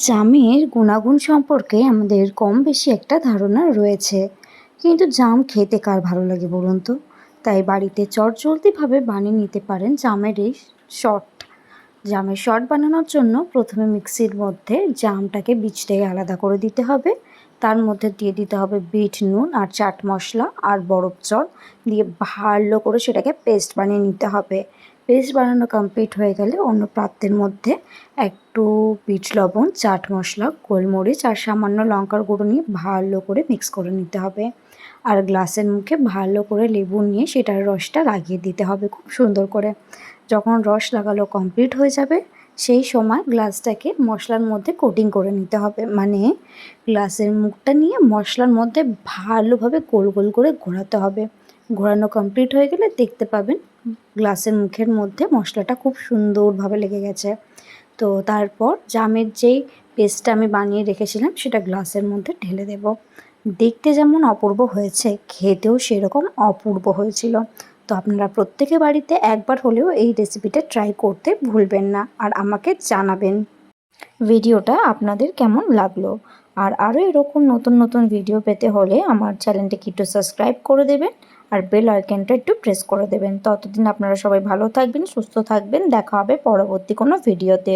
জামের গুণাগুণ সম্পর্কে আমাদের কম বেশি একটা ধারণা রয়েছে। কিন্তু জাম খেতে কার ভালো লাগে বলুন তো? তাই বাড়িতে চটজলদিভাবে বানিয়ে নিতে পারেন জামের এই শট। জামের শট বানানোর জন্য প্রথমে মিক্সির মধ্যে জামটাকে বীজটাকে আলাদা করে দিতে হবে। তার মধ্যে দিয়ে দিতে হবে বিট নুন আর চাট মশলা আর বরফ জল দিয়ে ভালো করে সেটাকে পেস্ট বানিয়ে নিতে হবে। পেস্ট বানানো কমপ্লিট হয়ে গেলে অন্য পাত্রের মধ্যে একটু বিট লবণ, চাট মশলা, গোলমরিচ আর সামান্য লঙ্কার গুঁড়ো নিয়ে ভালো করে মিক্স করে নিতে হবে। আর গ্লাসের মুখে ভালো করে লেবু নিয়ে সেটার রসটা লাগিয়ে দিতে হবে খুব সুন্দর করে। যখন রস লাগালো কমপ্লিট হয়ে যাবে সেই সময় গ্লাসটাকে মশলার মধ্যে কোটিং করে নিতে হবে। মানে গ্লাসের মুখটা নিয়ে মশলার মধ্যে ভালোভাবে গোল গোল করে ঘোরাতে হবে। ঘোরানো কমপ্লিট হয়ে গেলে দেখতে পাবেন গ্লাসের মুখের মধ্যে মশলাটা খুব সুন্দরভাবে লেগে গেছে। তো তারপর জামের যেই পেস্টটা আমি বানিয়ে রেখেছিলাম সেটা গ্লাসের মধ্যে ঢেলে দেব। দেখতে যেমন অপূর্ব হয়েছে, খেতেও সেরকম অপূর্ব হয়েছিল। তো আপনারা প্রত্যেকে বাড়িতে একবার হলেও এই রেসিপিটা ট্রাই করতে ভুলবেন না আর আমাকে জানাবেন। ভিডিওটা আপনাদের কেমন লাগল? আর আরও এরকম নতুন নতুন ভিডিও পেতে হলে আমার চ্যানেলটিকে একটু সাবস্ক্রাইব করে দেবেন আর বেল আইকনটা একটু প্রেস করে দেবেন। ততদিন আপনারা সবাই ভালো থাকবেন, সুস্থ থাকবেন। দেখা হবে পরবর্তী কোনো ভিডিওতে